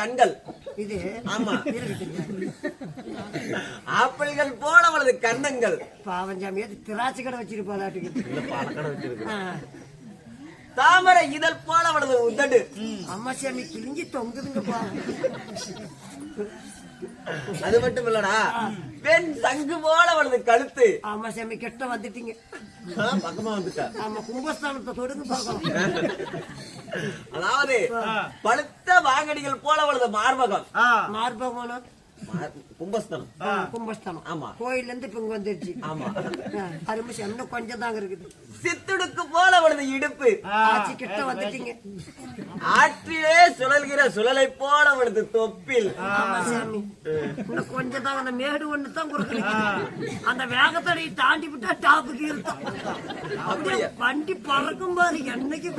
கண்கள். இது ஆமா. ஆப்பிள்கள் போல அவளது கன்னங்கள். பாவம் சாமி அது திராட்சை கடை வச்சிருப்பாளாட்டுக்கு. தாமரை இதழ் போல அவளது உதடு. அம்மா சாமி கிழிஞ்சி தொங்குதுங்க பாவம் அது மட்டும் இல்லடா. பெண் சங்கு போல அவளது கழுத்து. ஆமா சாமி கெட்ட வந்துட்டீங்க. பக்கமா வந்துட்டா. ஆமா கும்பஸ்தானத்தை தொடுங்க பார்க்கலாம். அதாவது பழுத்த வாங்கடிகள் போல அவளது மார்பகம். மார்பகமான? மார்- கும்பஸ்தனம். கும்பஸ்தானம். ஆமா. கோயில்ல இருந்து இப்ப இங்க வந்துருச்சு. ஆமா. அருமை சாமி இன்னும் கொஞ்சம் தாங்க இருக்குது. சித்துடுக்கு போல அவளது இடுப்பு. ஆச்சி கிட்ட வந்துட்டீங்க. ஆற்றிலே சுழல்கிற சுழலை போல அவளது தொப்பில். ஆமா சாமி. இன்னும் கொஞ்சம் அந்த மேடு ஒண்ணு தான் கொடுக்குறீங்க அந்த வேகத்தடை தாண்டி விட்டா டாப்புக்கு இருக்கும் அப்படியே? வண்டி பறக்கும் பாரு என்னைக்கு